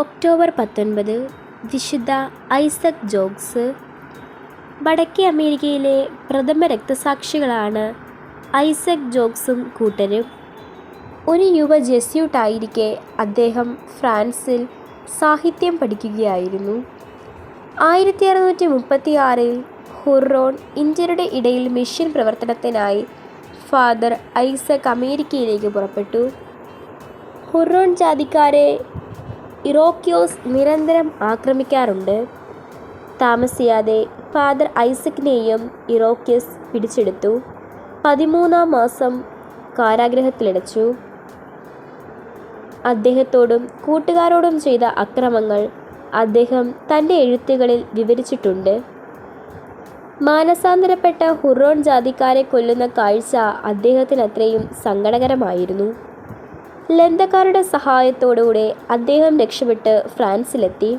October പത്തൊൻപത് വിശുദ്ധ ഐസക് ജോഗ്സ് വടക്കേ അമേരിക്കയിലെ പ്രഥമ രക്തസാക്ഷികളാണ് ഐസക് ജോഗ്സും കൂട്ടരും. ഒരു യുവ ജെസ്യൂട്ടായിരിക്കെ അദ്ദേഹം ഫ്രാൻസിൽ സാഹിത്യം പഠിക്കുകയായിരുന്നു. ആയിരത്തി അറുന്നൂറ്റി മുപ്പത്തി ആറിൽ ഹുറോൺ ഇന്ത്യരുടെ ഇടയിൽ മിഷൻ പ്രവർത്തനത്തിനായി ഫാദർ ഐസക് അമേരിക്കയിലേക്ക് പുറപ്പെട്ടു. ഹുറോൺ ജാതിക്കാരെ ഇറോക്യോസ് നിരന്തരം ആക്രമിക്കാറുണ്ട്. താമസിയാതെ ഫാദർ ഐസക്കിനെയും ഇറോക്യസ് പിടിച്ചെടുത്തു. പതിമൂന്നാം മാസം കാരാഗ്രഹത്തിലടച്ചു. അദ്ദേഹത്തോടും കൂട്ടുകാരോടും ചെയ്ത അക്രമങ്ങൾ അദ്ദേഹം തന്റെ എഴുത്തുകളിൽ വിവരിച്ചിട്ടുണ്ട്. മാനസാന്തരപ്പെട്ട ഹുറോൺ ജാതിക്കാരെ കൊല്ലുന്ന കാഴ്ച അദ്ദേഹത്തിന് അത്രയും സങ്കടകരമായിരുന്നു. ലന്തക്കാരുടെ സഹായത്തോടുകൂടെ അദ്ദേഹം രക്ഷപ്പെട്ട് ഫ്രാൻസിലെത്തി.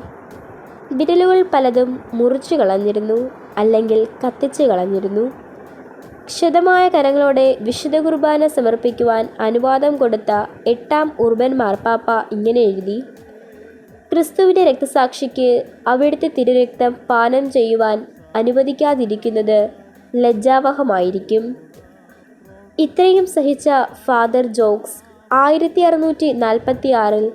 വിരലുകൾ പലതും മുറിച്ചു കളഞ്ഞിരുന്നു അല്ലെങ്കിൽ കത്തിച്ചു കളഞ്ഞിരുന്നു. ക്ഷതമായ കരങ്ങളോടെ വിശുദ്ധ കുർബാന സമർപ്പിക്കുവാൻ അനുവാദം കൊടുത്ത എട്ടാം ഉർബൻ മാർപ്പാപ്പ ഇങ്ങനെ എഴുതി ക്രിസ്തുവിന്റെ രക്തസാക്ഷിക്ക് അവിടുത്തെ തിരുരക്തം പാനം ചെയ്യുവാൻ അനുവദിക്കാതിരിക്കുന്നത് ലജ്ജാവഹമായിരിക്കും. ഇത്രയും സഹിച്ച ഫാദർ ജോക്സ് ആയിരത്തി അറുന്നൂറ്റി നാൽപ്പത്തി ആറിൽ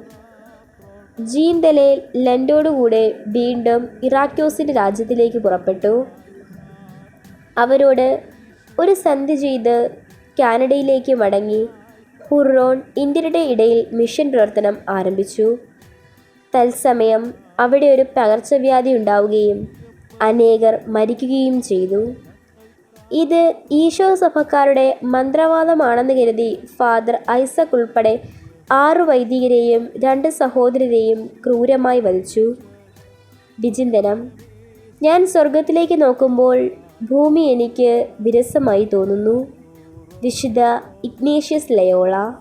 ജീന്തലേൽ ലൻഡോടുകൂടെ വീണ്ടും ഇറാക്യോസിന്റെ രാജ്യത്തിലേക്ക് പുറപ്പെട്ടു. അവരോട് ഒരു സന്ധി ചെയ്ത് കാനഡയിലേക്ക് മടങ്ങി ഹുറോൺ ഇന്ത്യരുടെ ഇടയിൽ മിഷൻ പ്രവർത്തനം ആരംഭിച്ചു. തത്സമയം അവിടെ ഒരു പകർച്ചവ്യാധി ഉണ്ടാവുകയും അനേകർ മരിക്കുകയും ചെയ്തു. ഇത് ഈശോ സഭക്കാരുടെ മന്ത്രവാദമാണെന്ന് കരുതി ഫാദർ ഐസക് ഉൾപ്പെടെ ആറു വൈദികരെയും രണ്ട് സഹോദരരെയും ക്രൂരമായി വധിച്ചു. വിചിന്തനം. ഞാൻ സ്വർഗത്തിലേക്ക് നോക്കുമ്പോൾ ഭൂമി എനിക്ക് വിരസമായി തോന്നുന്നു. വിശുദ്ധ ഇഗ്നേഷ്യസ് ലയോള.